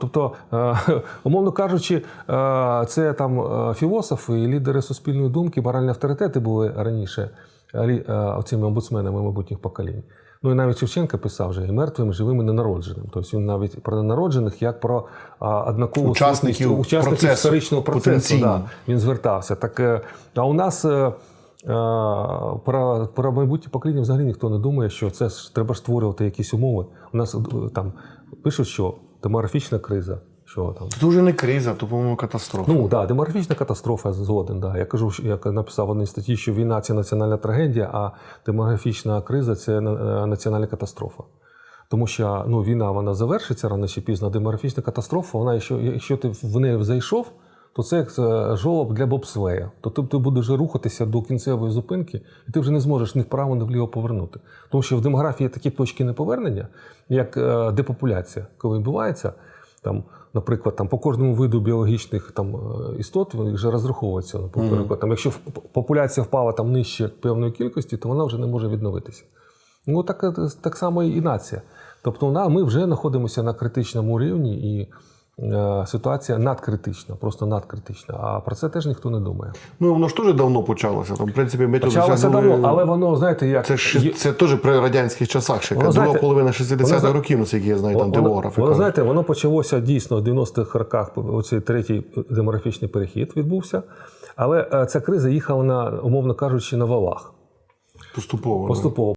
Тобто, е, умовно кажучи, е, це там е, філософи і лідери суспільної думки, моральні авторитети були раніше оцими омбудсменами майбутніх поколінь. Ну і навіть Шевченко писав вже і мертвим, і живим, і ненародженим. Тобто він навіть про ненароджених як про однакову Учасників учасників процесу, історичного процесу. Да, він звертався. Так, а у нас про, про майбутнє покоління взагалі ніхто не думає, що це ж треба створювати якісь умови. У нас там пишуть, що демографічна криза. Що там? Це дуже не криза, то, по-моєму, катастрофа. Ну да, демографічна катастрофа згоден. Да. Я кажу, що- як написав в одній статті, що війна це національна трагедія, а демографічна криза це е, національна катастрофа. Тому що ну, війна вона завершиться рано чи пізно. а Демографічна катастрофа, вона, якщо, якщо ти в неї зайшов, то це як е, жолоб для бобслея. То ти, будеш рухатися до кінцевої зупинки, і ти вже не зможеш ні вправо, ні вліво повернути. Тому що в демографії є такі точки неповернення, як е, депопуляція, коли відбувається. Там, наприклад, там по кожному виду біологічних там е, істот вони вже розраховуються. Наприклад, там, якщо популяція впала там нижче певної кількості, то вона вже не може відновитися. Ну так, так само і нація. Тобто, вона- ми вже знаходимося на критичному рівні, і ситуація надкритична, просто надкритична. А про це теж ніхто не думає. Ну, воно ж теж давно почалося. Там, в принципі, ми тут Почалося досягнули- давно, але воно, знаєте, як Це, ж, це теж при радянських часах ще. Воно, Друга половина 60-х воно, років, наскільки я знаю, там Воно- демографи. Воно, знаєте, воно почалося дійсно в 90-х роках. Оцей третій демографічний перехід відбувся. Але е, ця криза їхала на, умовно кажучи, на валах. Поступово. Поступово.